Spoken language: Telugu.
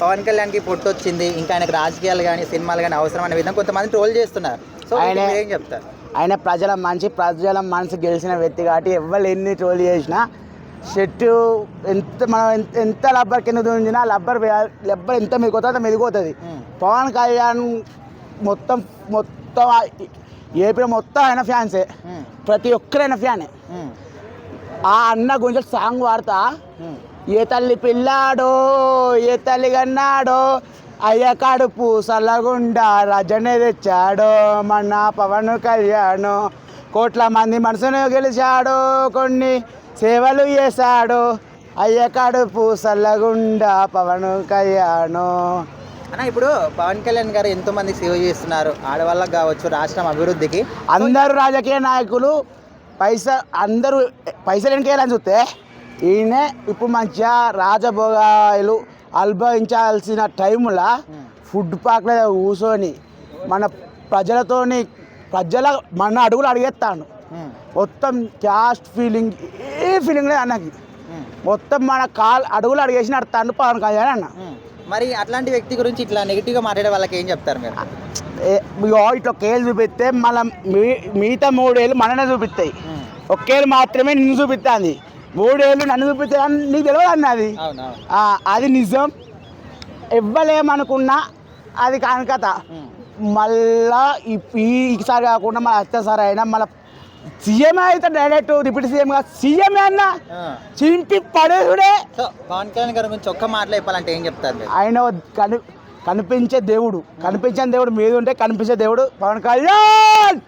పవన్ కళ్యాణ్కి పొట్టు వచ్చింది ఇంకా ఆయనకు రాజకీయాలు కానీ సినిమాలు కానీ అవసరం అనే విధంగా కొంతమంది ట్రోల్ చేస్తున్నారు సో ఆయన- ఏం చెప్తారు ఆయన ప్రజల మంచి ప్రజల మనసు గెలిచిన వ్యక్తి కాబట్టి ఎవరు ఎన్ని ట్రోల్ చేసినా షర్టు ఎంత మనం ఎంత ఎంత లబ్బర్ కింద దుంజినా లబ్బర్ లబ్బర్ ఎంత అంత మెదిపోతుంది మ్మ్. పవన్ కళ్యాణ్ మొత్తం మొత్తం ఏపీ మొత్తం ఆయన ఫ్యాన్సే. ప్రతి ఒక్కరైన ఫ్యానే. ఆ అన్న గురించి సాంగ్ వాడతా. ఏ తల్లి పిల్లాడో ఏ తల్లి కన్నాడో అయ్య కడుపు సల్లగుండా రజనే తెచ్చాడో మన పవన్ కళ్యాణ్ కోట్ల మంది మనసును గెలిచాడు కొన్ని సేవలు చేశాడు అయ్య కడుపు సల్లగుండా పవన్ కళ్యాణ్. అన్న ఇప్పుడు పవన్ కళ్యాణ్ గారు ఎంతో మంది సేవ చేస్తున్నారు. ఆడవాళ్ళకి కావచ్చు రాష్ట్రం అభివృద్ధికి. అందరు రాజకీయ నాయకులు పైసా అందరూ పైసలు వెనకేయాలని చూస్తే ఈయన ఇప్పుడు మంచిగా రాజభోగాలు అనుభవించాల్సిన టైంలో ఫుడ్ పార్క్లో కూర్చొని మన ప్రజలతోని ప్రజల మన అడుగులు అడిగేస్తాను. మొత్తం క్యాస్ట్ ఫీలింగ్ ఏ ఫీలింగ్ లేదు అన్నకి. మొత్తం మన కాల్ అడుగులు అడిగేసి నడతాను పవన్ కళ్యాణ్ అన్న. మరి అట్లాంటి వ్యక్తి గురించి ఇట్లా నెగిటివ్గా మాట్లాడే వాళ్ళకి ఏం చెప్తారు మీరు ఇగో ఇట్లా కేలు చూపిస్తే మళ్ళీ మీ మిగతా మూడేళ్ళు మననే చూపిస్తాయి. ఒకేళ్ళు మాత్రమే నిన్ను చూపిస్తుంది. మూడేళ్ళు నన్ను చూపిస్తే నీకు తెలియదు అన్నది అది? నిజం. ఇవ్వలేమనుకున్నా అది కాని కథ. మళ్ళా ఈ- ఈసారి కాకుండా మన అత్యసారి అయినా మన సీఎం అయితే డైరెక్ట్ డిప్యూటీ సీఎం గా సీఎం అన్న. చింపి పడేసుడే. పవన్ కళ్యాణ్ గారి గురించి ఒక్క మాటలో చెప్పాలంటే ఏం చెప్తారు ఆయన కని కనిపించే దేవుడు. కనిపించని దేవుడు మీద ఉంటే కనిపించే దేవుడు పవన్ కళ్యాణ్!